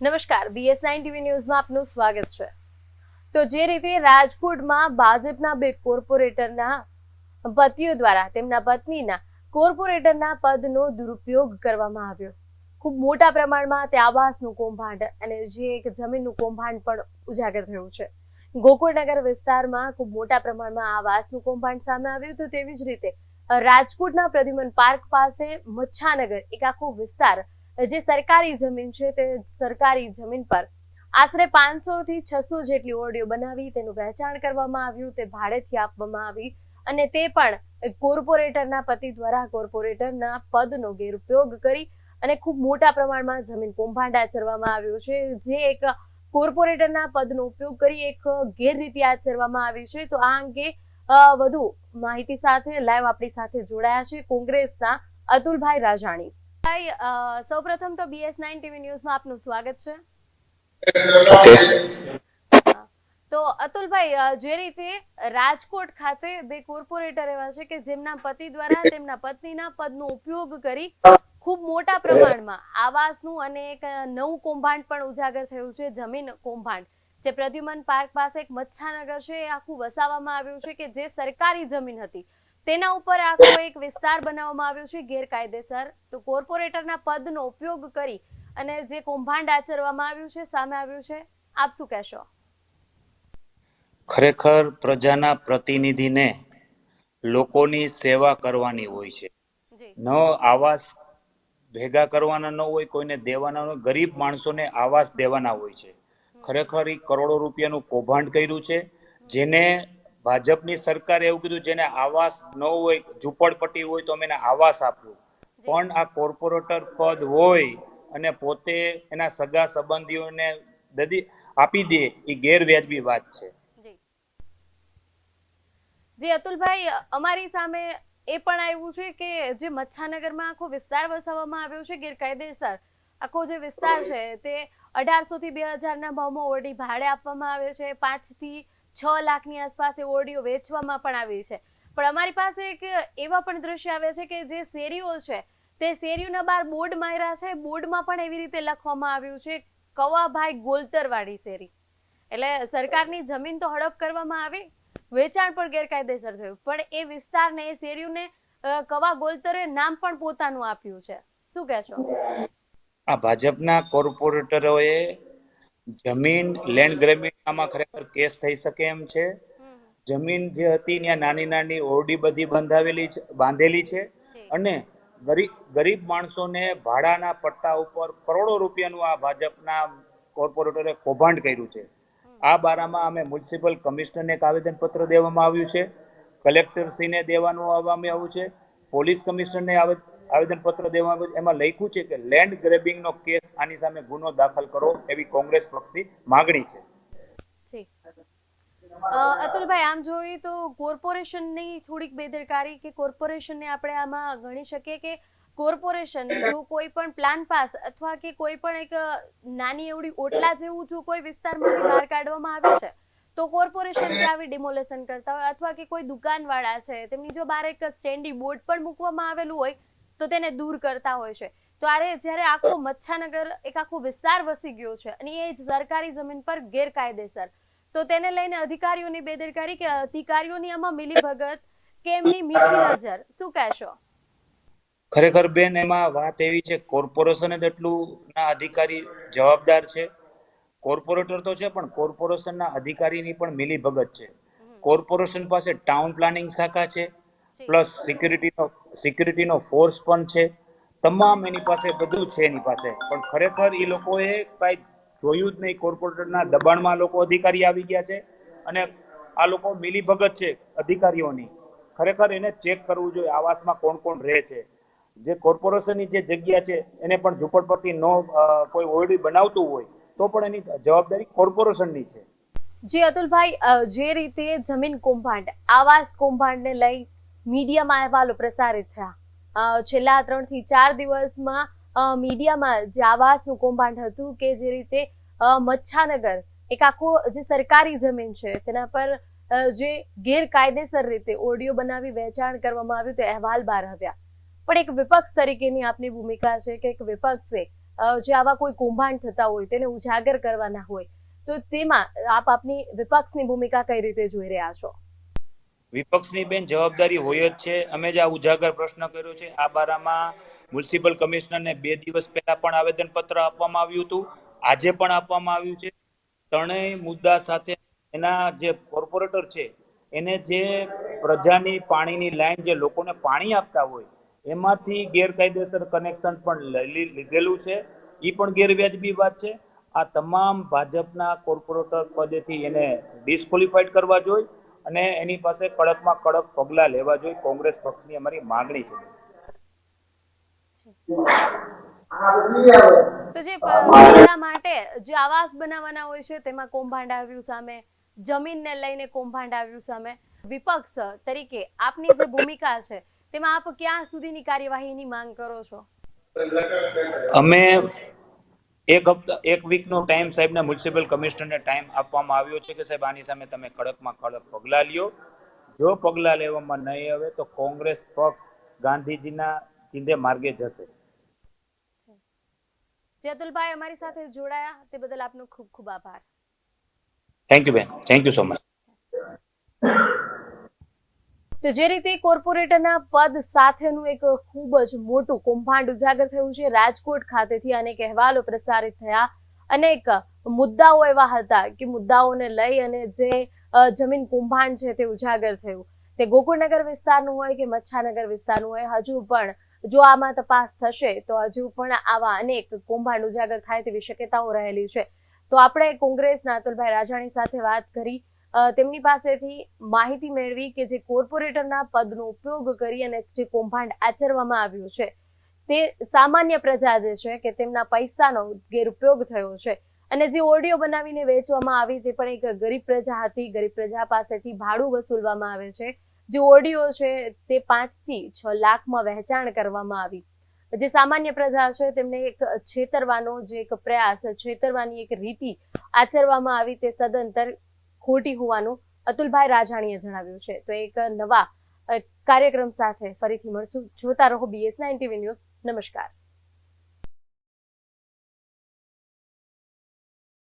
નમસ્કાર BS nine TV ન્યૂઝમાં આપનું સ્વાગત છે. તો જે રીતે રાજકોટમાં ભાજપના બે કોર્પોરેટરના પતિઓ દ્વારા, તેમના પત્નીના કોર્પોરેટરના પદનો દુરુપયોગ કરવામાં આવ્યો. ખૂબ મોટા પ્રમાણમાં તે આવાસનું કૌભાંડ અને જે એક જમીનનું કૌભાંડ પણ ઉજાગર થયું છે. ગોકુળનગર વિસ્તારમાં ખૂબ મોટા પ્રમાણમાં આવાસનું કૌભાંડ સામે આવ્યું હતું. તેવી જ રીતે રાજકોટના પ્રદ્યુમન પાર્ક પાસે મચ્છાનગર, એક આખો વિસ્તાર જે સરકારી જમીન છે તે સરકારી જમીન પર આશરે પાંચસો થી છસો જેટલી ઓડિયો બનાવી, તેનું વહેંચાણ કરવામાં આવ્યું, તે ભાડેથી આપવામાં આવી અને તે પણ કોર્પોરેટરના પતિ દ્વારા કોર્પોરેટરના પદનો ગેરઉપયોગ કરી અને ખૂબ મોટા પ્રમાણમાં જમીન કૌભાંડ આચરવામાં આવ્યું છે. જે એક કોર્પોરેટરના પદનો ઉપયોગ કરી એક ગેરરીતિ આચરવામાં આવી છે. તો આ અંગે વધુ માહિતી સાથે, લાઈવ આપણી સાથે જોડાયા છે કોંગ્રેસના અતુલભાઈ રાજાણી. સૌપ્રથમ તો બીએસ નાઇન ટીવી ન્યૂઝમાં આપનું સ્વાગત છે. તો અતુલભાઈ જે રીતે રાજકોટ ખાતે બે કોર્પોરેટર એવા છે કે જેમના પતિ દ્વારા તેમના પત્નીના પદનો ઉપયોગ કરી ખૂબ મોટા પ્રમાણમાં આવાસનું અને એક નવું કૌભાંડ પણ ઉજાગર થયું છે જમીન કૌભાંડ. જે પ્રદ્યુમન પાર્ક પાસે એક મચ્છાનગર છે એ આખું વસાવવામાં આવ્યું છે કે જે સરકારી જમીન હતી. તેના ઉપર આખો એક વિસ્તાર બનાવવામાં આવ્યો છે ગેરકાયદેસર. તો કોર્પોરેટરના પદનો ઉપયોગ કરી અને જે કૌભાંડ આચરવામાં આવ્યું છે સામે આવ્યું છે આપ શું કહેશો? ખરેખર પ્રજાના પ્રતિનિધિને લોકોની સેવા કરવાની હોય છે. ન આવાસ ભેગા કરવાના ન હોય કોઈને દેવાના હોય ગરીબ માણસોને આવાસ દેવાના હોય છે. ખરેખર એ કરોડો રૂપિયાનું કૌભાંડ કર્યું છે જેને ભાજપની સરકારે એવું કીધું જેને આવાસ ન હોય ઝૂંપડપટ્ટી હોય તો અમે એને આવાસ આપવું પણ આ કોર્પોરેટર પદ હોય અને પોતે એના સગા સંબંધીઓને દદી આપી દે એ ગેરવ્યાજબી વાત છે. જી. અતુલભાઈ અમારી સામે એ પણ આવ્યું છે કે જે મચ્છાનગરમાં આખો વિસ્તાર વસાવવામાં આવ્યો છે ગેરકાયદેસર. આખો જે વિસ્તાર છે તે અઢારસો થી બે હજારના ભાવમાં ઓરડી ભાડે આપવામાં આવે છે. પાંચથી છ લાખની આસપાસ એ ઓરડીઓ વેચવામાં પણ આવી છે. પણ અમારી પાસે એક એવા પણ દ્રશ્ય આવે છે કે જે શેરીઓ છે, તે શેરીઓના બહાર બોર્ડ માર્યા છે. બોર્ડમાં પણ એવી રીતે લખવામાં આવ્યું છે, કવાભાઈ ગોલતરવાળી શેરી. એટલે સરકારની જમીન તો હડપ કરવામાં આવી, વેચાણ પણ ગેરકાયદેસર થયું. પણ એ વિસ્તારને, એ શેરીઓને કવા ગોલતરે નામ પણ પોતાનું આપ્યું છે. શું કહેશો? આ ભાજપના કોર્પોરેટરોએ જમીન લેન્ડ ગ્રેબિંગ ખરેખર કેસ થઈ શકે એમ છે. જમીન જે હતી ત્યાં નાની નાની ઓરડી બધી બંધાવેલી છે બાંધેલી છે. અને ગરીબ ગરીબ માણસોને ભાડાના પટ્ટા ઉપર કરોડો રૂપિયાનું આ ભાજપના કોર્પોરેટરે કૌભાંડ કર્યું છે. આ બારામાં અમે મ્યુનિસિપલ કમિશનરને એક આવેદનપત્ર દેવામાં આવ્યું છે. કલેક્ટરશ્રીને દેવાનું આવવામાં આવ્યું છે. પોલીસ કમિશનરને આવે- આવેદનપત્ર દેવામાં આવ્યું એમાં લખ્યું છે કે લેન્ડ ગ્રેબિંગનો કેસ આની સામે ગુનો દાખલ કરો એવી કોંગ્રેસ પક્ષની માગણી છે. અતુલભાઈ, આમ જોઈએ તો કોર્પોરેશનની થોડીક બેદરકારી કે કોર્પોરેશનને આપણે આમાં ગણી શકીએ કે કોર્પોરેશન જો કોઈ પણ પ્લાન પાસ અથવા કે કોઈ પણ એક નાની એવડી ઓટલા જેવું જો કોઈ વિસ્તારમાંથી બહાર કાઢવામાં આવે છે, તો કોર્પોરેશન કે આવી ડિમોલેશન કરતા હોય અથવા કે કોઈ દુકાનવાળા છે, તેમની જો બહાર એક સ્ટેન્ડી બોર્ડ પણ મૂકવામાં આવેલું હોય તો તેને દૂર કરતા હોય છે. તો આરે જ્યારે આખો મચ્છાનગર એક આખો વિસ્તાર વસી ગયો છે અને એ જ સરકારી જમીન પર ગેરકાયદેસર તો તેને લઈને અધિકારીઓની બેદરકારી કે અધિકારીઓની આમાં મિલીભગત કે એમની મીઠી નજર શું કહેશો? ખરેખર બેન એમાં વાત એવી છે કોર્પોરેશન જ એટલું ના અધિકારી જવાબદાર છે. કોર્પોરેટર તો છે પણ કોર્પોરેશનના અધિકારીની પણ મિલીભગત છે. કોર્પોરેશન પાસે ટાઉન પ્લાનિંગ શાખા છે. પ્લસ સિક્યુરિટીનો સિક્યુરિટીનો ફોર્સ પણ છે. તમામ એની પાસે બધું છે એની પાસે. પણ ખરેખર એ લોકોએ કાંઈ જોયું જ નહીં. કોર્પોરેટરના દબાણમાં લોકો અધિકારી આવી ગયા છે અને આ લોકો મિલીભગત છે અધિકારીઓની. ખરેખર એને ચેક કરવું જોઈએ આવાસમાં કોણ કોણ રહે છે. જે કોર્પોરેશનની જે જગ્યા છે એને પણ ઝૂંપડપટ્ટી નો કોઈ ઓરડી બનાવતું હોય તો પણ એની જવાબદારી કોર્પોરેશનની છે. જી અતુલભાઈ જે રીતે જમીન કૌભાંડ, આવાસ કૌભાંડને લઈ મીડિયામાં અહેવાલો પ્રસારિત થયા. છેલ્લા ત્રણથી ચાર દિવસમાં મીડિયામાં જે આવાસનું કૌભાંડ હતું કે જે રીતે મચ્છાનગર, એક આખો જે સરકારી જમીન છે, તેના પર જે ગેરકાયદેસર રીતે ઓડિયો બનાવી, વેચાણ કરવામાં આવ્યું, તે અહેવાલ બહાર આવ્યા. પણ એક વિપક્ષ તરીકેની આપની ભૂમિકા છે કે એક વિપક્ષે જે આવા કોઈ કૌભાંડ થતા હોય, તેને ઉજાગર કરવાના હોય, તો તેમાં આપ આપની વિપક્ષની ભૂમિકા કઈ રીતે જોઈ રહ્યા છો? વિપક્ષની બેન જવાબદારી હોય જ છે. અમે જે આ ઉજાગર પ્રશ્ન કર્યો છે, આ બારામાં મ્યુનિસિપલ કમિશનરને બે દિવસ પહેલા પણ આવેદનપત્ર આપવામાં આવ્યું હતું. આજે પણ આપવામાં આવ્યું છે. ત્રણેય મુદ્દા સાથે એના જે કોર્પોરેટર છે, એને જે પ્રજાની પાણીની લાઈન જે લોકોને પાણી આપતા હોય, એમાંથી ગેરકાયદેસર કનેક્શન પણ લીધેલું છે. એ પણ ગેરવ્યાજબી વાત છે. આ તમામ ભાજપના કોર્પોરેટર પદેથી એને ડિસ્કોલિફાઈડ કરવા જોઈએ. અને એની પાસે કડકમાં કડક પગલાં લેવા જોઈએ. કોંગ્રેસ પક્ષની અમારી માંગણી છે. તો જે પગલા માટે જે આવાસ બનાવવાના હોય છે તેમાં કૌભાંડ આવ્યું સામે જમીનને લઈને કૌભાંડ આવ્યું સામે. વિપક્ષ તરીકે આપની જે ભૂમિકા છે તેમાં આપ ક્યાં સુધીની કાર્યવાહીની માંગ કરો છો? અમે એક હપ્તા એક વીકનો ટાઈમ સાહેબને મ્યુનિસિપલ કમિશનરને ટાઈમ આપવામાં આવ્યો છે કે સાહેબ આની સામે તમે કડકમાં કડક પગલાં લ્યો. જો પગલાં લેવામાં નહીં આવે તો કોંગ્રેસ પક્ષ ગાંધીજીના ચીંધે માર્ગે જશે. જેતુલભાઈ અમારી સાથે જોડાયા. તે બદલ આપનો ખૂબ ખૂબ આભાર. થેન્ક યુ બેન. થેન્ક યુ સો મચ તો જે રીતે કોર્પોરેટરના પદ સાથેનું એક ખૂબ જ મોટું કૌભાંડ ઉજાગર થયું છે, રાજકોટ ખાતેથી અનેક અહેવાલો પ્રસારિત થયા. અનેક મુદ્દાઓ એવા હતા કે મુદ્દાઓને લઈ અને જે જમીન કૌભાંડ છે તે ઉજાગર થયું. તે ગોકુળનગર વિસ્તારનું હોય કે મચ્છાનગર વિસ્તારનું હોય, હજુ પણ જો આમાં તપાસ થશે, તો હજુ પણ આવા અનેક કૌભાંડ ઉજાગર થાય તેવી શક્યતાઓ રહેલી છે. તો આપણે કોંગ્રેસના અતુલભાઈ રાજાણી સાથે વાત કરી. તેમની પાસેથી માહિતી મેળવી કે જે કોર્પોરેટરના પદનો ઉપયોગ કરી અને જે કૌભાંડ આચરવામાં આવ્યું છે, તે સામાન્ય પ્રજા જે છે કે તેમના પૈસાનો ગેરઉપયોગ થયો છે. અને જે ઓડિયો બનાવીને વેચવામાં આવી તે પણ એક ગરીબ પ્રજા હતી. ગરીબ પ્રજા પાસેથી ભાડું વસૂલવામાં આવે છે. જે ઓડિયો છે તે પાંચથી છ લાખમાં વહેંચાણ કરવામાં આવી. જે સામાન્ય પ્રજા છે તેમને એક છેતરવાનો જે એક પ્રયાસ, છેતરવાની એક રીતિ આચરવામાં આવી તે સદંતર ખોટી હોવાનું અતુલભાઈ રાજાણીએ જણાવ્યું છે. તો એક નવા કાર્યક્રમ સાથે ફરીથી મળશું. જોતા રહો બીએસ નાઇન ટીવી ન્યૂઝ નમસ્કાર.